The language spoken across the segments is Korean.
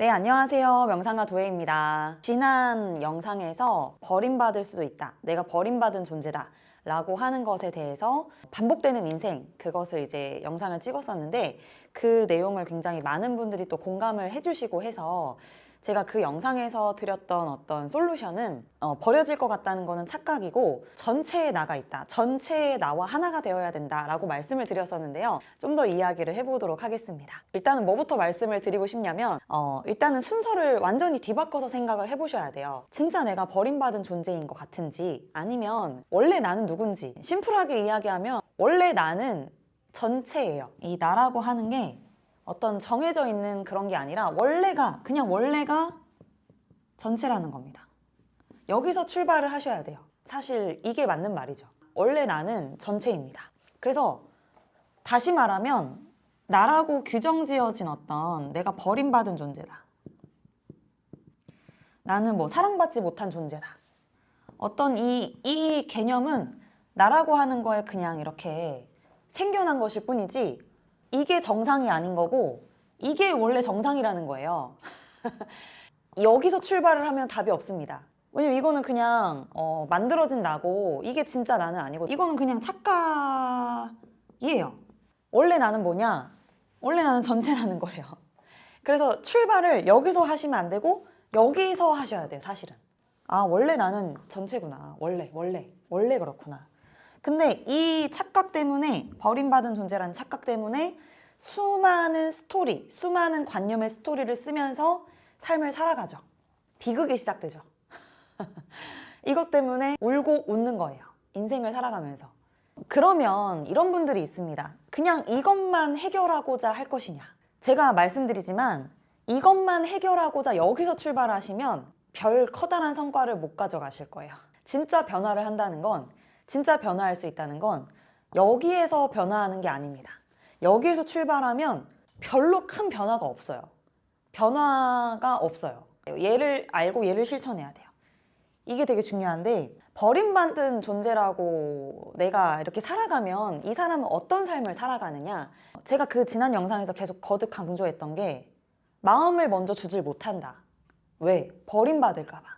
네, 안녕하세요. 명상가 도혜입니다. 지난 영상에서 버림받을 수도 있다. 내가 버림받은 존재다. 라고 하는 것에 대해서 반복되는 인생, 그것을 이제 영상을 찍었었는데 그 내용을 굉장히 많은 분들이 또 공감을 해주시고 해서 제가 그 영상에서 드렸던 어떤 솔루션은 어, 버려질 것 같다는 거는 착각이고 전체에 나가 있다. 전체에 나와 하나가 되어야 된다라고 말씀을 드렸었는데요. 좀 더 이야기를 해보도록 하겠습니다. 일단은 뭐부터 말씀을 드리고 싶냐면 어, 일단은 순서를 완전히 뒤바꿔서 생각을 해보셔야 돼요. 진짜 내가 버림받은 존재인 것 같은지 아니면 원래 나는 누군지 심플하게 이야기하면 원래 나는 전체예요. 이 나라고 하는 게 어떤 정해져 있는 그런 게 아니라 원래가 그냥 원래가 전체라는 겁니다. 여기서 출발을 하셔야 돼요. 사실 이게 맞는 말이죠. 원래 나는 전체입니다. 그래서 다시 말하면 나라고 규정 지어진 어떤 내가 버림받은 존재다. 나는 뭐 사랑받지 못한 존재다. 어떤 이, 이 개념은 나라고 하는 거에 그냥 이렇게 생겨난 것일 뿐이지 이게 정상이 아닌 거고 이게 원래 정상이라는 거예요. 여기서 출발을 하면 답이 없습니다. 왜냐면 이거는 그냥 어, 만들어진 나고 이게 진짜 나는 아니고 이거는 그냥 착각이에요. 원래 나는 뭐냐? 원래 나는 전체라는 거예요. 그래서 출발을 여기서 하시면 안 되고 여기서 하셔야 돼요, 사실은. 아, 원래 나는 전체구나. 원래, 원래, 원래 그렇구나. 근데 이 착각 때문에 버림받은 존재라는 착각 때문에 수많은 스토리, 수많은 관념의 스토리를 쓰면서 삶을 살아가죠. 비극이 시작되죠. 이것 때문에 울고 웃는 거예요. 인생을 살아가면서. 그러면 이런 분들이 있습니다. 그냥 이것만 해결하고자 할 것이냐. 제가 말씀드리지만 이것만 해결하고자 여기서 출발하시면 별 커다란 성과를 못 가져가실 거예요. 진짜 변화를 한다는 건 진짜 변화할 수 있다는 건 여기에서 변화하는 게 아닙니다. 여기에서 출발하면 별로 큰 변화가 없어요. 변화가 없어요. 얘를 알고 얘를 실천해야 돼요. 이게 되게 중요한데 버림받은 존재라고 내가 이렇게 살아가면 이 사람은 어떤 삶을 살아가느냐 제가 그 지난 영상에서 계속 거듭 강조했던 게 마음을 먼저 주질 못한다 왜? 버림받을까 봐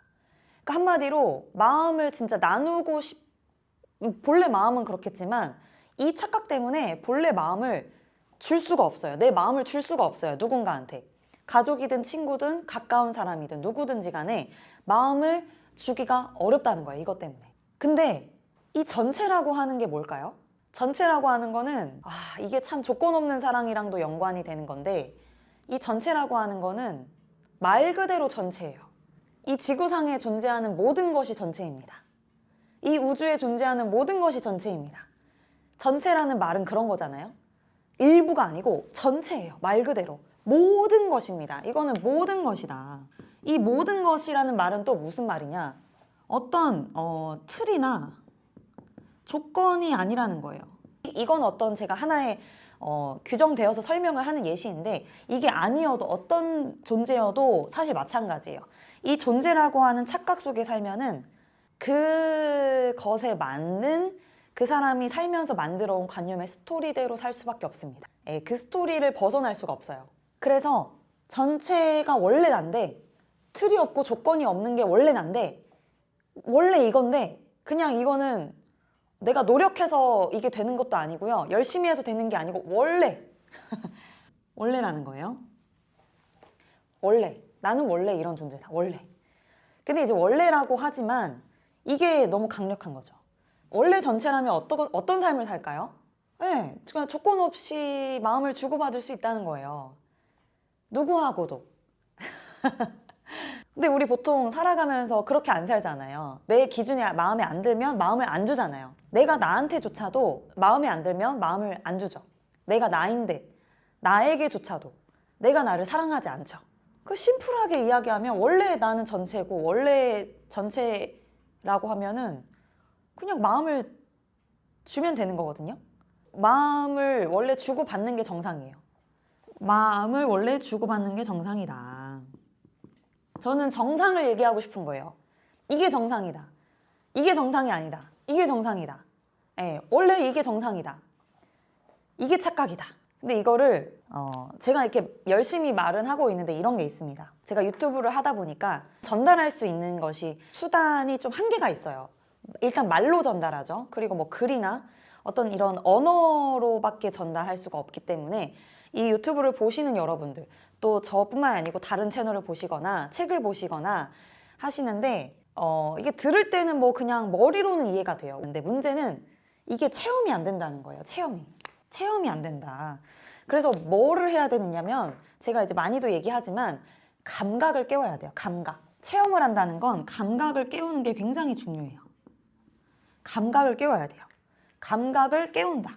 그러니까 한마디로 마음을 진짜 나누고 싶 음, 본래 마음은 그렇겠지만 이 착각 때문에 본래 마음을 줄 수가 없어요 내 마음을 줄 수가 없어요 누군가한테 가족이든 친구든 가까운 사람이든 누구든지 간에 마음을 주기가 어렵다는 거예요. 이것 때문에. 근데 이 전체라고 하는 게 뭘까요? 전체라고 하는 거는 아, 이게 참 조건 없는 사랑이랑도 연관이 되는 건데 이 전체라고 하는 거는 말 그대로 전체예요. 이 지구상에 존재하는 모든 것이 전체입니다. 이 우주에 존재하는 모든 것이 전체입니다. 전체라는 말은 그런 거잖아요. 일부가 아니고 전체예요. 말 그대로. 모든 것입니다. 이거는 모든 것이다. 이 모든 것이라는 말은 또 무슨 말이냐? 어떤 어, 틀이나 조건이 아니라는 거예요. 이건 어떤 제가 하나의 어, 규정되어서 설명을 하는 예시인데 이게 아니어도 어떤 존재여도 사실 마찬가지예요. 이 존재라고 하는 착각 속에 살면은 그 것에 맞는 그 사람이 살면서 만들어 온 관념의 스토리대로 살 수밖에 없습니다. 예, 그 스토리를 벗어날 수가 없어요. 그래서 전체가 원래 난데 틀이 없고 조건이 없는 게 원래 난데 원래 이건데 그냥 이거는 내가 노력해서 이게 되는 것도 아니고요. 열심히 해서 되는 게 아니고 원래 원래라는 거예요. 원래 나는 원래 이런 존재다. 원래. 근데 이제 원래라고 하지만 이게 너무 강력한 거죠. 원래 전체라면 어떤 어떤 삶을 살까요? 네, 그냥 조건 없이 마음을 주고받을 수 있다는 거예요. 누구하고도. 근데 우리 보통 살아가면서 그렇게 안 살잖아요. 내 기준이 마음에 안 들면 마음을 안 주잖아요. 내가 나한테조차도 마음에 안 들면 마음을 안 주죠. 내가 나인데 나에게조차도 내가 나를 사랑하지 않죠. 그 심플하게 이야기하면 원래 나는 전체고 원래 전체 라고 하면은 그냥 마음을 주면 되는 거거든요. 마음을 원래 주고 받는 게 정상이에요. 마음을 원래 주고 받는 게 정상이다. 저는 정상을 얘기하고 싶은 거예요. 이게 정상이다. 이게 정상이 아니다. 이게 정상이다. 예, 원래 이게 정상이다. 이게 착각이다. 근데 이거를 어, 제가 이렇게 열심히 말은 하고 있는데 이런 게 있습니다. 제가 유튜브를 하다 보니까 전달할 수 있는 것이 수단이 좀 한계가 있어요. 일단 말로 전달하죠. 그리고 뭐 글이나 어떤 이런 언어로밖에 전달할 수가 없기 때문에 이 유튜브를 보시는 여러분들 또 저뿐만 아니고 다른 채널을 보시거나 책을 보시거나 하시는데 어, 이게 들을 때는 뭐 그냥 머리로는 이해가 돼요. 근데 문제는 이게 체험이 안 된다는 거예요. 체험이. 체험이 안 된다. 그래서 뭐를 해야 되느냐면 제가 이제 많이도 얘기하지만 감각을 깨워야 돼요. 감각. 체험을 한다는 건 감각을 깨우는 게 굉장히 중요해요. 감각을 깨워야 돼요. 감각을 깨운다.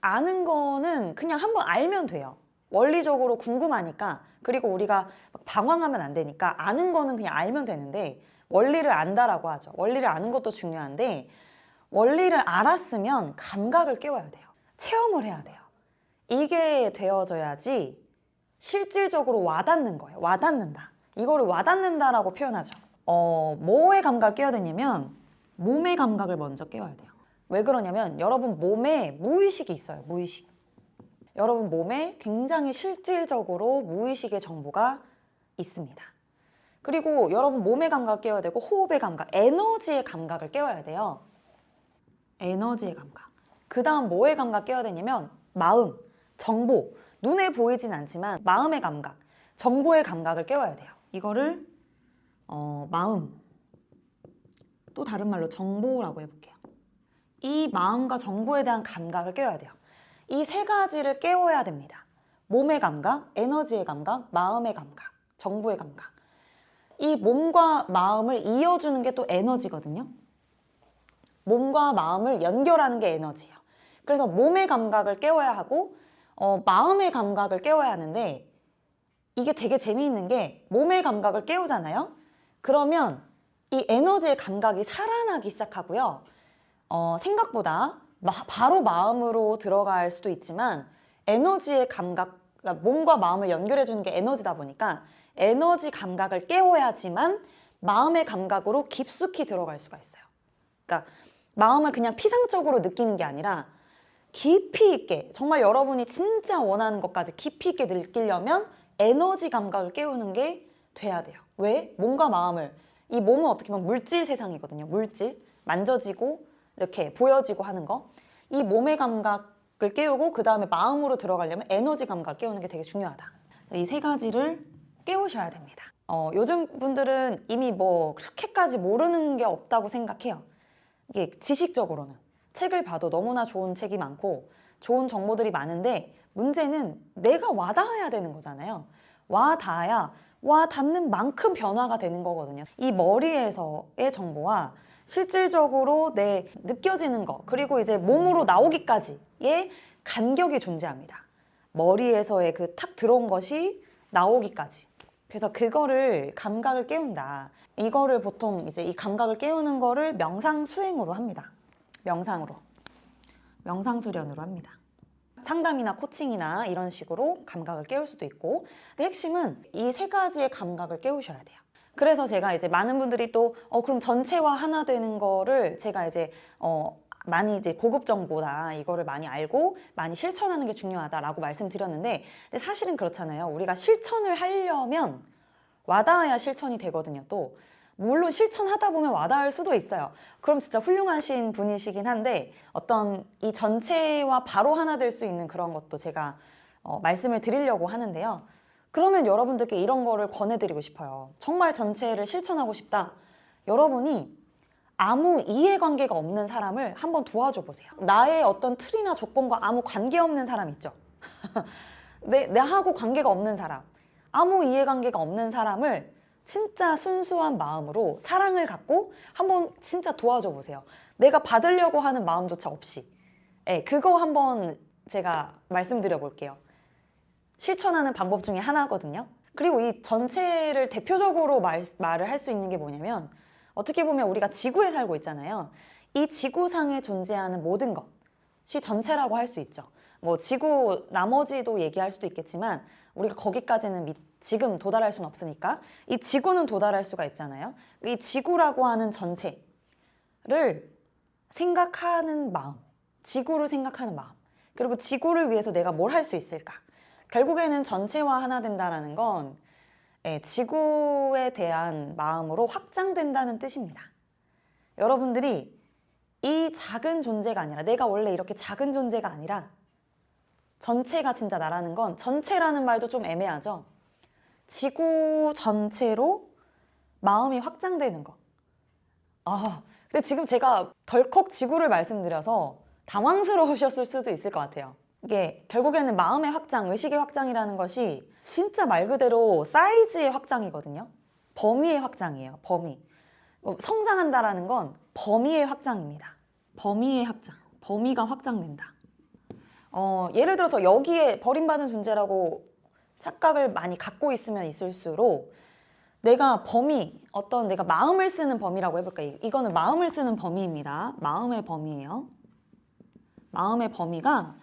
아는 거는 그냥 한번 알면 돼요. 원리적으로 궁금하니까 그리고 우리가 막 방황하면 안 되니까 아는 거는 그냥 알면 되는데 원리를 안다라고 하죠. 원리를 아는 것도 중요한데 원리를 알았으면 감각을 깨워야 돼요. 체험을 해야 돼요. 이게 되어져야지 실질적으로 와닿는 거예요. 와닿는다. 이거를 와닿는다라고 표현하죠. 어, 뭐의 감각을 깨워야 되냐면 몸의 감각을 먼저 깨워야 돼요. 왜 그러냐면 여러분 몸에 무의식이 있어요. 무의식. 여러분 몸에 굉장히 실질적으로 무의식의 정보가 있습니다. 그리고 여러분 몸의 감각을 깨워야 되고 호흡의 감각, 에너지의 감각을 깨워야 돼요. 에너지의 감각. 그 다음 뭐의 감각 깨워야 되냐면 마음, 정보. 눈에 보이진 않지만 마음의 감각, 정보의 감각을 깨워야 돼요. 이거를 어, 마음, 또 다른 말로 정보라고 해볼게요. 이 마음과 정보에 대한 감각을 깨워야 돼요. 이 세 가지를 깨워야 됩니다. 몸의 감각, 에너지의 감각, 마음의 감각, 정보의 감각. 이 몸과 마음을 이어주는 게 또 에너지거든요. 몸과 마음을 연결하는 게 에너지예요. 그래서 몸의 감각을 깨워야 하고 어, 마음의 감각을 깨워야 하는데 이게 되게 재미있는 게 몸의 감각을 깨우잖아요. 그러면 이 에너지의 감각이 살아나기 시작하고요. 어, 생각보다 마- 바로 마음으로 들어갈 수도 있지만 에너지의 감각, 그러니까 몸과 마음을 연결해 주는 게 에너지다 보니까 에너지 감각을 깨워야지만 마음의 감각으로 깊숙이 들어갈 수가 있어요. 그러니까 마음을 그냥 피상적으로 느끼는 게 아니라 깊이 있게 정말 여러분이 진짜 원하는 것까지 깊이 있게 느끼려면 에너지 감각을 깨우는 게 돼야 돼요. 왜? 몸과 마음을 이 몸은 어떻게 보면 물질 세상이거든요. 물질 만져지고 이렇게 보여지고 하는 거. 이 몸의 감각을 깨우고 그 다음에 마음으로 들어가려면 에너지 감각을 깨우는 게 되게 중요하다. 이 세 가지를 깨우셔야 됩니다. 어, 요즘 분들은 이미 뭐 그렇게까지 모르는 게 없다고 생각해요. 이게 지식적으로는 책을 봐도 너무나 좋은 책이 많고 좋은 정보들이 많은데 문제는 내가 와닿아야 되는 거잖아요. 와닿아야 와 닿는 만큼 변화가 되는 거거든요. 이 머리에서의 정보와 실질적으로 내 느껴지는 거 그리고 이제 몸으로 나오기까지의 간격이 존재합니다. 머리에서의 그 탁 들어온 것이 나오기까지. 그래서 그거를 감각을 깨운다. 이거를 보통 이제 이 감각을 깨우는 거를 명상 수행으로 합니다. 명상으로. 명상 수련으로 합니다. 상담이나 코칭이나 이런 식으로 감각을 깨울 수도 있고 근데 핵심은 이 세 가지의 감각을 깨우셔야 돼요. 그래서 제가 이제 많은 분들이 또 어, 그럼 전체와 하나 되는 거를 제가 이제 어, 많이 이제 고급 정보다 이거를 많이 알고 많이 실천하는 게 중요하다라고 말씀드렸는데 근데 사실은 그렇잖아요. 우리가 실천을 하려면 와닿아야 실천이 되거든요. 또 물론 실천하다 보면 와닿을 수도 있어요. 그럼 진짜 훌륭하신 분이시긴 한데 어떤 이 전체와 바로 하나 될 수 있는 그런 것도 제가 어, 말씀을 드리려고 하는데요. 그러면 여러분들께 이런 거를 권해드리고 싶어요. 정말 전체를 실천하고 싶다. 여러분이 아무 이해관계가 없는 사람을 한번 도와줘 보세요. 나의 어떤 틀이나 조건과 아무 관계없는 사람 있죠. 내, 나하고 관계가 없는 사람. 아무 이해관계가 없는 사람을 진짜 순수한 마음으로 사랑을 갖고 한번 진짜 도와줘 보세요. 내가 받으려고 하는 마음조차 없이. 예, 그거 한번 제가 말씀드려 볼게요. 실천하는 방법 중에 하나거든요. 그리고 이 전체를 대표적으로 말, 말을 할 수 있는 게 뭐냐면 어떻게 보면 우리가 지구에 살고 있잖아요. 이 지구상에 존재하는 모든 것이 전체라고 할 수 있죠. 뭐 지구 나머지도 얘기할 수도 있겠지만 우리가 거기까지는 미- 지금 도달할 수는 없으니까 이 지구는 도달할 수가 있잖아요. 이 지구라고 하는 전체를 생각하는 마음, 지구를 생각하는 마음. 그리고 지구를 위해서 내가 뭘 할 수 있을까? 결국에는 전체와 하나 된다라는 건 예, 지구에 대한 마음으로 확장된다는 뜻입니다. 여러분들이 이 작은 존재가 아니라 내가 원래 이렇게 작은 존재가 아니라 전체가 진짜 나라는 건 전체라는 말도 좀 애매하죠. 지구 전체로 마음이 확장되는 거. 아, 근데 지금 제가 덜컥 지구를 말씀드려서 당황스러우셨을 수도 있을 것 같아요. 이게 결국에는 마음의 확장, 의식의 확장이라는 것이 진짜 말 그대로 사이즈의 확장이거든요. 범위의 확장이에요. 범위. 뭐 성장한다라는 건 범위의 확장입니다. 범위의 확장. 범위가 확장된다. 어, 예를 들어서 여기에 버림받은 존재라고 착각을 많이 갖고 있으면 있을수록 내가 범위, 어떤 내가 마음을 쓰는 범위라고 해볼까? 이- 이거는 마음을 쓰는 범위입니다. 마음의 범위예요. 마음의 범위가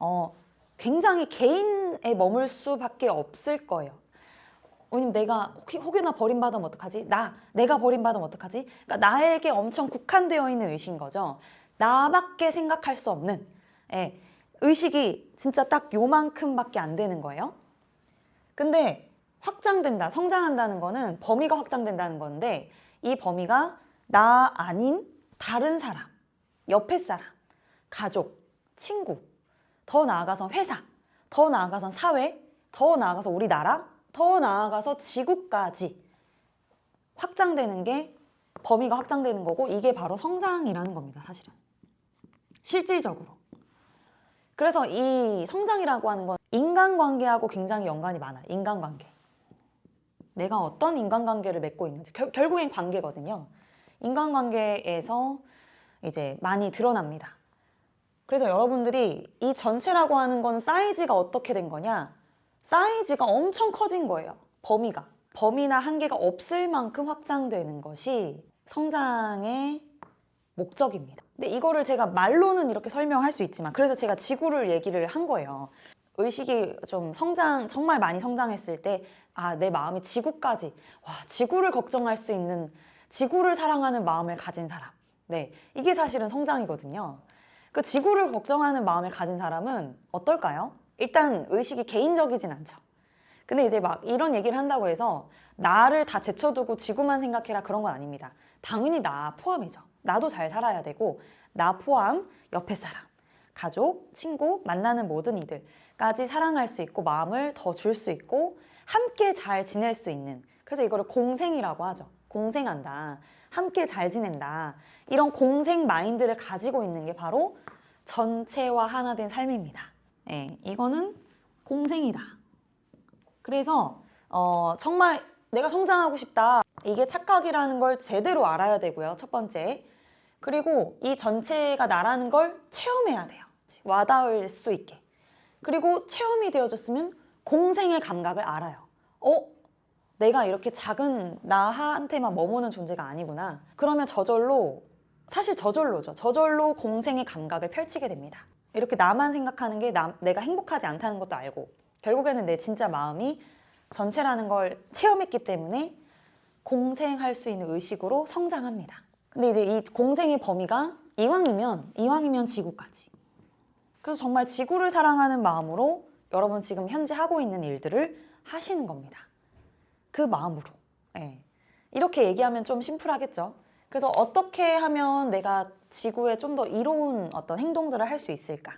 어, 굉장히 개인에 머물 수밖에 없을 거예요. 왜냐면 내가 혹시 혹여나 버림받으면 어떡하지? 나, 내가 버림받으면 어떡하지? 그러니까 나에게 엄청 국한되어 있는 의식인 거죠. 나밖에 생각할 수 없는 예, 의식이 진짜 딱 요만큼밖에 안 되는 거예요. 근데 확장된다, 성장한다는 거는 범위가 확장된다는 건데 이 범위가 나 아닌 다른 사람, 옆에 사람, 가족, 친구, 더 나아가서 회사, 더 나아가서 사회, 더 나아가서 우리나라, 더 나아가서 지구까지 확장되는 게 범위가 확장되는 거고 이게 바로 성장이라는 겁니다, 사실은. 실질적으로. 그래서 이 성장이라고 하는 건 인간관계하고 굉장히 연관이 많아요. 인간관계. 내가 어떤 인간관계를 맺고 있는지 결, 결국엔 관계거든요. 인간관계에서 이제 많이 드러납니다. 그래서 여러분들이 이 전체라고 하는 건 사이즈가 어떻게 된 거냐? 사이즈가 엄청 커진 거예요. 범위가. 범위나 한계가 없을 만큼 확장되는 것이 성장의 목적입니다. 근데 이거를 제가 말로는 이렇게 설명할 수 있지만 그래서 제가 지구를 얘기를 한 거예요. 의식이 좀 성장 정말 많이 성장했을 때 아 내 마음이 지구까지 와 지구를 걱정할 수 있는 지구를 사랑하는 마음을 가진 사람. 네 이게 사실은 성장이거든요. 그 지구를 걱정하는 마음을 가진 사람은 어떨까요? 일단 의식이 개인적이진 않죠. 근데 이제 막 이런 얘기를 한다고 해서 나를 다 제쳐두고 지구만 생각해라 그런 건 아닙니다. 당연히 나 포함이죠. 나도 잘 살아야 되고 나 포함 옆에 사람, 가족, 친구, 만나는 모든 이들까지 사랑할 수 있고 마음을 더 줄 수 있고 함께 잘 지낼 수 있는 그래서 이거를 공생이라고 하죠. 공생한다. 함께 잘 지낸다. 이런 공생 마인드를 가지고 있는 게 바로 전체와 하나 된 삶입니다. 예, 이거는 공생이다. 그래서 어, 정말 내가 성장하고 싶다. 이게 착각이라는 걸 제대로 알아야 되고요. 첫 번째. 그리고 이 전체가 나라는 걸 체험해야 돼요. 와닿을 수 있게. 그리고 체험이 되어졌으면 공생의 감각을 알아요. 어? 내가 이렇게 작은 나한테만 머무는 존재가 아니구나. 그러면 저절로, 사실 저절로죠. 저절로 공생의 감각을 펼치게 됩니다. 이렇게 나만 생각하는 게 나, 내가 행복하지 않다는 것도 알고, 결국에는 내 진짜 마음이 전체라는 걸 체험했기 때문에 공생할 수 있는 의식으로 성장합니다. 근데 이제 이 공생의 범위가 이왕이면, 이왕이면 지구까지. 그래서 정말 지구를 사랑하는 마음으로 여러분 지금 현재 하고 있는 일들을 하시는 겁니다. 그 마음으로. 예. 이렇게 얘기하면 좀 심플하겠죠. 그래서 어떻게 하면 내가 지구에 좀 더 이로운 어떤 행동들을 할 수 있을까?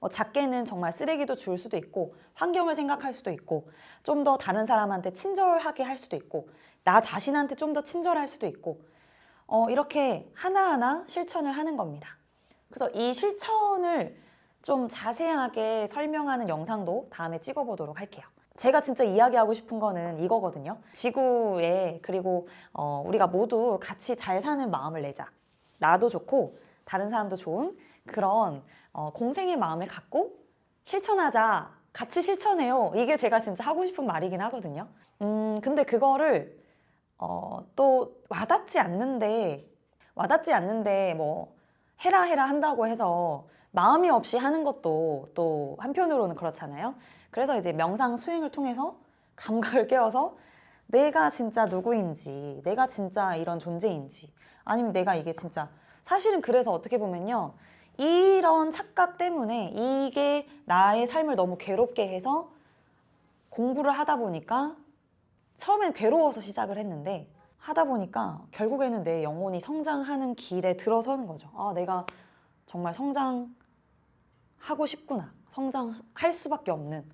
뭐 작게는 정말 쓰레기도 줄 수도 있고 환경을 생각할 수도 있고 좀 더 다른 사람한테 친절하게 할 수도 있고 나 자신한테 좀 더 친절할 수도 있고 어, 이렇게 하나하나 실천을 하는 겁니다. 그래서 이 실천을 좀 자세하게 설명하는 영상도 다음에 찍어보도록 할게요. 제가 진짜 이야기하고 싶은 거는 이거거든요. 지구에 그리고 어, 우리가 모두 같이 잘 사는 마음을 내자. 나도 좋고 다른 사람도 좋은 그런 어, 공생의 마음을 갖고 실천하자. 같이 실천해요. 이게 제가 진짜 하고 싶은 말이긴 하거든요. 음, 근데 그거를 어, 또 와닿지 않는데 와닿지 않는데 뭐 해라 해라 한다고 해서 마음이 없이 하는 것도 또 한편으로는 그렇잖아요. 그래서 이제 명상 수행을 통해서 감각을 깨워서 내가 진짜 누구인지, 내가 진짜 이런 존재인지, 아니면 내가 이게 진짜 사실은 그래서 어떻게 보면요. 이런 착각 때문에 이게 나의 삶을 너무 괴롭게 해서 공부를 하다 보니까 처음엔 괴로워서 시작을 했는데 하다 보니까 결국에는 내 영혼이 성장하는 길에 들어서는 거죠. 아, 내가 정말 성장하고 싶구나. 성장할 수밖에 없는.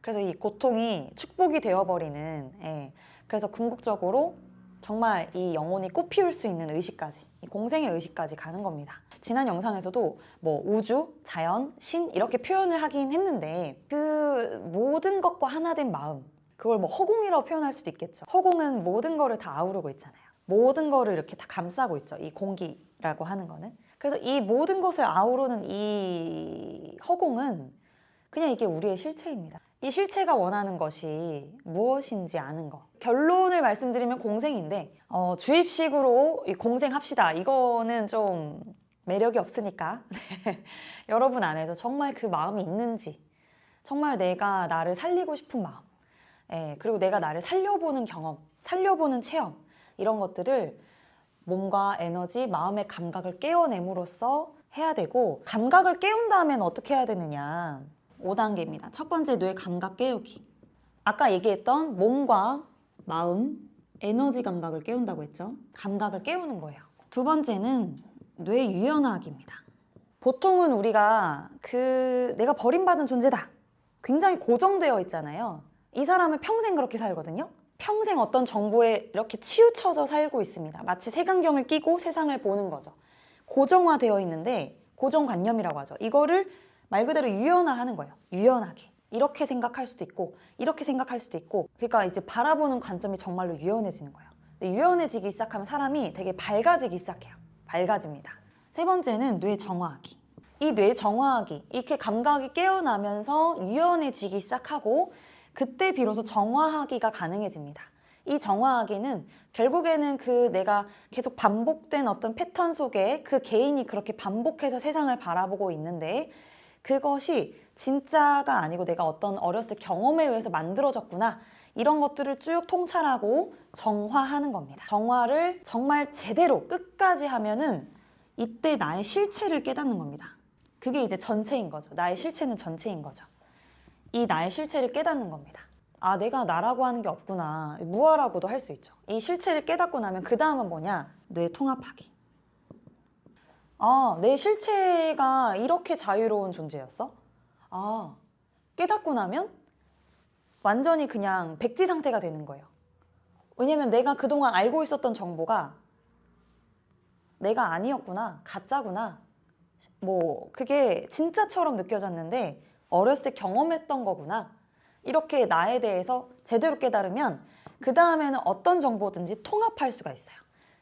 그래서 이 고통이 축복이 되어버리는. 예. 그래서 궁극적으로 정말 이 영혼이 꽃 피울 수 있는 의식까지, 이 공생의 의식까지 가는 겁니다. 지난 영상에서도 뭐 우주, 자연, 신 이렇게 표현을 하긴 했는데 그 모든 것과 하나 된 마음, 그걸 뭐 허공이라고 표현할 수도 있겠죠. 허공은 모든 거를 다 아우르고 있잖아요. 모든 거를 이렇게 다 감싸고 있죠. 이 공기라고 하는 거는. 그래서 이 모든 것을 아우르는 이 허공은 그냥 이게 우리의 실체입니다. 이 실체가 원하는 것이 무엇인지 아는 것. 결론을 말씀드리면 공생인데 어, 주입식으로 이 공생합시다. 이거는 좀 매력이 없으니까 여러분 안에서 정말 그 마음이 있는지 정말 내가 나를 살리고 싶은 마음 예, 그리고 내가 나를 살려보는 경험, 살려보는 체험 이런 것들을 몸과 에너지, 마음의 감각을 깨워냄으로써 해야 되고 감각을 깨운 다음엔 어떻게 해야 되느냐 5단계입니다. 첫 번째 뇌 감각 깨우기. 아까 얘기했던 몸과 마음, 에너지 감각을 깨운다고 했죠. 감각을 깨우는 거예요. 두 번째는 뇌 유연화하기입니다. 보통은 우리가 그 내가 버림받은 존재다. 굉장히 고정되어 있잖아요. 이 사람은 평생 그렇게 살거든요. 평생 어떤 정보에 이렇게 치우쳐져 살고 있습니다. 마치 색안경을 끼고 세상을 보는 거죠. 고정화되어 있는데 고정관념이라고 하죠. 이거를 말 그대로 유연화하는 거예요. 유연하게. 이렇게 생각할 수도 있고 이렇게 생각할 수도 있고 그러니까 이제 바라보는 관점이 정말로 유연해지는 거예요. 유연해지기 시작하면 사람이 되게 밝아지기 시작해요. 밝아집니다. 세 번째는 뇌 정화하기. 이 뇌 정화하기 이렇게 감각이 깨어나면서 유연해지기 시작하고 그때 비로소 정화하기가 가능해집니다. 이 정화하기는 결국에는 그 내가 계속 반복된 어떤 패턴 속에 그 개인이 그렇게 반복해서 세상을 바라보고 있는데 그것이 진짜가 아니고 내가 어떤 어렸을 경험에 의해서 만들어졌구나. 이런 것들을 쭉 통찰하고 정화하는 겁니다. 정화를 정말 제대로 끝까지 하면은 이때 나의 실체를 깨닫는 겁니다. 그게 이제 전체인 거죠. 나의 실체는 전체인 거죠. 이 나의 실체를 깨닫는 겁니다. 아, 내가 나라고 하는 게 없구나. 무아라고도 할 수 있죠. 이 실체를 깨닫고 나면 그 다음은 뭐냐? 뇌 통합하기. 아, 내 실체가 이렇게 자유로운 존재였어? 아, 깨닫고 나면 완전히 그냥 백지 상태가 되는 거예요. 왜냐면 내가 그동안 알고 있었던 정보가 내가 아니었구나, 가짜구나. 뭐, 그게 진짜처럼 느껴졌는데 어렸을 때 경험했던 거구나. 이렇게 나에 대해서 제대로 깨달으면 그 다음에는 어떤 정보든지 통합할 수가 있어요.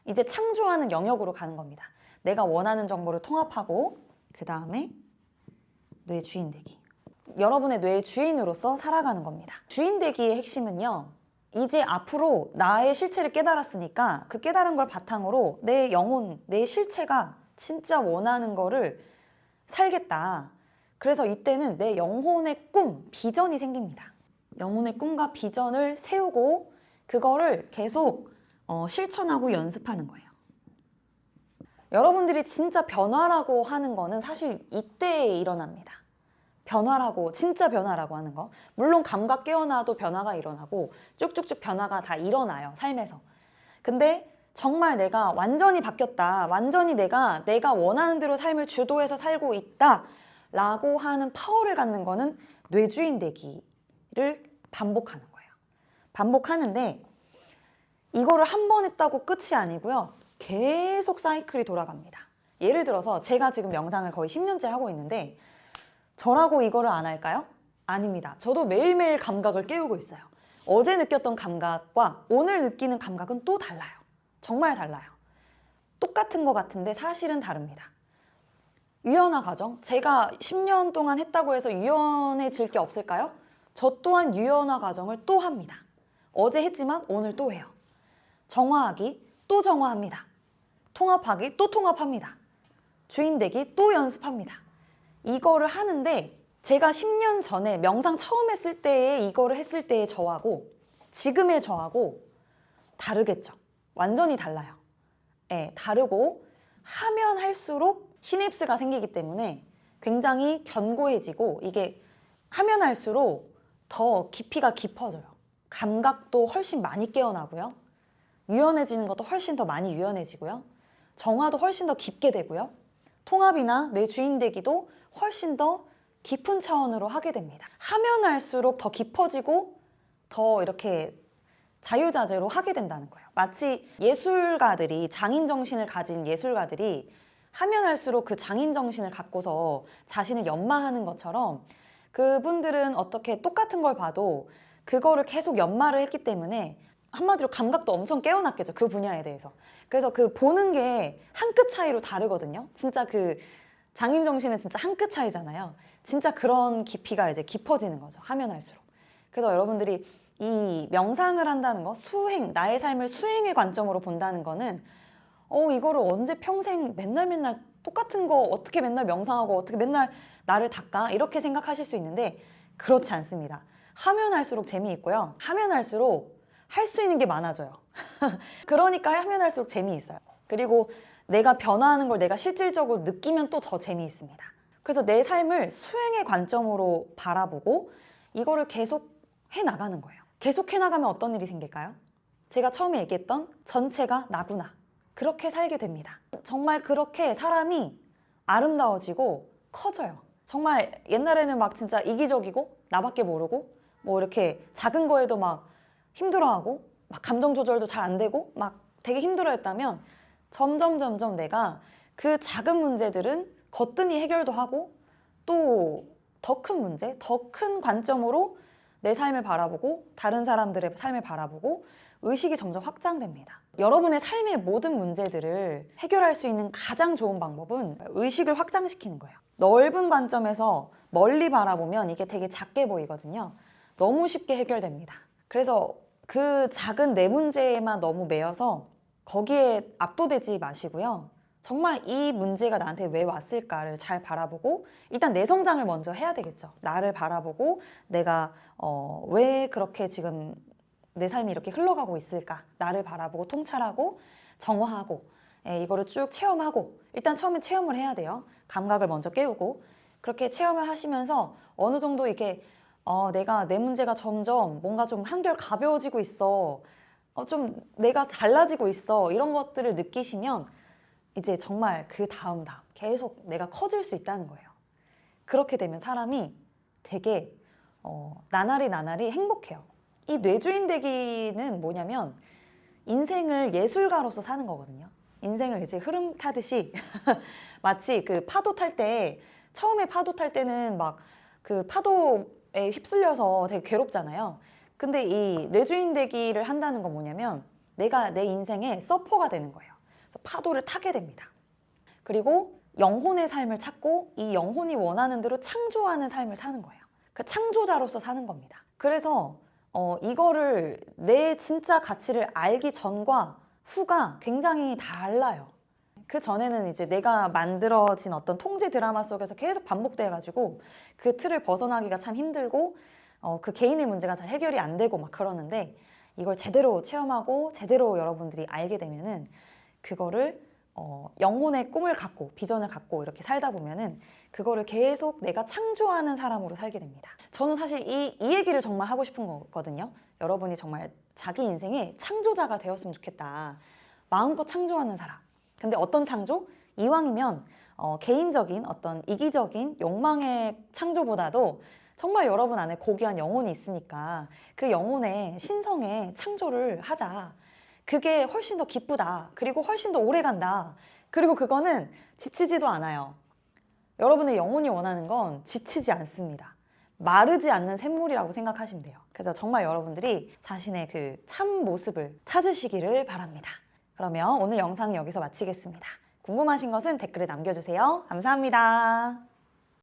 이제 창조하는 영역으로 가는 겁니다. 내가 원하는 정보를 통합하고 그 다음에 뇌 주인 되기. 여러분의 뇌의 주인으로서 살아가는 겁니다. 주인 되기의 핵심은요. 이제 앞으로 나의 실체를 깨달았으니까 그 깨달은 걸 바탕으로 내 영혼, 내 실체가 진짜 원하는 거를 살겠다. 그래서 이때는 내 영혼의 꿈, 비전이 생깁니다. 영혼의 꿈과 비전을 세우고 그거를 계속 어, 실천하고 연습하는 거예요. 여러분들이 진짜 변화라고 하는 거는 사실 이때에 일어납니다. 변화라고 진짜 변화라고 하는 거 물론 감각 깨어나도 변화가 일어나고 쭉쭉쭉 변화가 다 일어나요 삶에서 근데 정말 내가 완전히 바뀌었다 완전히 내가 내가 원하는 대로 삶을 주도해서 살고 있다 라고 하는 파워를 갖는 거는 뇌주인 되기를 반복하는 거예요 반복하는데 이거를 한 번 했다고 끝이 아니고요 계속 사이클이 돌아갑니다 예를 들어서 제가 지금 영상을 거의 10년째 하고 있는데 저라고 이거를 안 할까요? 아닙니다. 저도 매일매일 감각을 깨우고 있어요. 어제 느꼈던 감각과 오늘 느끼는 감각은 또 달라요. 정말 달라요. 똑같은 것 같은데 사실은 다릅니다. 유연화 과정. 제가 10년 동안 했다고 해서 유연해질 게 없을까요? 저 또한 유연화 과정을 또 합니다. 어제 했지만 오늘 또 해요. 정화하기 또 정화합니다. 통합하기 또 통합합니다. 주인 되기 또 연습합니다. 이거를 하는데 제가 10년 전에 명상 처음 했을 때에 이거를 했을 때의 저하고 지금의 저하고 다르겠죠. 완전히 달라요. 예, 다르고 하면 할수록 시냅스가 생기기 때문에 굉장히 견고해지고 이게 하면 할수록 더 깊이가 깊어져요. 감각도 훨씬 많이 깨어나고요. 유연해지는 것도 훨씬 더 많이 유연해지고요. 정화도 훨씬 더 깊게 되고요. 통합이나 뇌 주인 되기도 훨씬 더 깊은 차원으로 하게 됩니다. 하면 할수록 더 깊어지고 더 이렇게 자유자재로 하게 된다는 거예요. 마치 예술가들이 장인 정신을 가진 예술가들이 하면 할수록 그 장인 정신을 갖고서 자신을 연마하는 것처럼 그분들은 어떻게 똑같은 걸 봐도 그거를 계속 연마를 했기 때문에 한마디로 감각도 엄청 깨어났겠죠. 그 분야에 대해서. 그래서 그 보는 게 한 끗 차이로 다르거든요. 진짜 그 장인 정신은 진짜 한 끗 차이잖아요. 진짜 그런 깊이가 이제 깊어지는 거죠. 하면 할수록. 그래서 여러분들이 이 명상을 한다는 거, 수행, 나의 삶을 수행의 관점으로 본다는 거는 어, 이거를 언제 평생 맨날 맨날 똑같은 거 어떻게 맨날 명상하고 어떻게 맨날 나를 닦아? 이렇게 생각하실 수 있는데 그렇지 않습니다. 하면 할수록 재미있고요. 하면 할수록 할 수 있는 게 많아져요. 그러니까 하면 할수록 재미있어요. 그리고 내가 변화하는 걸 내가 실질적으로 느끼면 또 더 재미있습니다. 그래서 내 삶을 수행의 관점으로 바라보고 이거를 계속 해 나가는 거예요. 계속 해 나가면 어떤 일이 생길까요? 제가 처음에 얘기했던 전체가 나구나. 그렇게 살게 됩니다. 정말 그렇게 사람이 아름다워지고 커져요. 정말 옛날에는 막 진짜 이기적이고 나밖에 모르고 뭐 이렇게 작은 거에도 막 힘들어하고 막 감정 조절도 잘 안 되고 막 되게 힘들어했다면 점점 점점 내가 그 작은 문제들은 거뜬히 해결도 하고 또 더 큰 문제, 더 큰 관점으로 내 삶을 바라보고 다른 사람들의 삶을 바라보고 의식이 점점 확장됩니다. 여러분의 삶의 모든 문제들을 해결할 수 있는 가장 좋은 방법은 의식을 확장시키는 거예요. 넓은 관점에서 멀리 바라보면 이게 되게 작게 보이거든요. 너무 쉽게 해결됩니다. 그래서 그 작은 내 문제에만 너무 매여서 거기에 압도되지 마시고요. 정말 이 문제가 나한테 왜 왔을까를 잘 바라보고 일단 내 성장을 먼저 해야 되겠죠. 나를 바라보고 내가 어, 왜 그렇게 지금 내 삶이 이렇게 흘러가고 있을까? 나를 바라보고 통찰하고 정화하고 예, 이거를 쭉 체험하고 일단 처음에 체험을 해야 돼요. 감각을 먼저 깨우고 그렇게 체험을 하시면서 어느 정도 이렇게 어, 내가 내 문제가 점점 뭔가 좀 한결 가벼워지고 있어. 어, 좀 내가 달라지고 있어. 이런 것들을 느끼시면 이제 정말 그 다음 다음 계속 내가 커질 수 있다는 거예요. 그렇게 되면 사람이 되게 어, 나날이 나날이 행복해요. 이 뇌주인 되기는 뭐냐면 인생을 예술가로서 사는 거거든요. 인생을 이제 흐름 타듯이 마치 그 파도 탈 때 처음에 파도 탈 때는 막 그 파도에 휩쓸려서 되게 괴롭잖아요. 근데 이 뇌주인 되기를 한다는 건 뭐냐면 내가 내 인생의 서퍼가 되는 거예요. 파도를 타게 됩니다. 그리고 영혼의 삶을 찾고 이 영혼이 원하는 대로 창조하는 삶을 사는 거예요. 그 창조자로서 사는 겁니다. 그래서 어, 이거를 내 진짜 가치를 알기 전과 후가 굉장히 달라요. 그 전에는 이제 내가 만들어진 어떤 통제 드라마 속에서 계속 반복돼가지고 그 틀을 벗어나기가 참 힘들고 어, 그 개인의 문제가 잘 해결이 안 되고 막 그러는데 이걸 제대로 체험하고 제대로 여러분들이 알게 되면은 그거를 어, 영혼의 꿈을 갖고 비전을 갖고 이렇게 살다 보면은 그거를 계속 내가 창조하는 사람으로 살게 됩니다. 저는 사실 이, 이 얘기를 정말 하고 싶은 거거든요. 여러분이 정말 자기 인생의 창조자가 되었으면 좋겠다. 마음껏 창조하는 사람. 근데 어떤 창조? 이왕이면 어, 개인적인 어떤 이기적인 욕망의 창조보다도 정말 여러분 안에 고귀한 영혼이 있으니까 그 영혼의 신성의 창조를 하자. 그게 훨씬 더 기쁘다. 그리고 훨씬 더 오래 간다. 그리고 그거는 지치지도 않아요. 여러분의 영혼이 원하는 건 지치지 않습니다. 마르지 않는 샘물이라고 생각하시면 돼요. 그래서 정말 여러분들이 자신의 그 참 모습을 찾으시기를 바랍니다. 그러면 오늘 영상은 여기서 마치겠습니다. 궁금하신 것은 댓글에 남겨주세요. 감사합니다.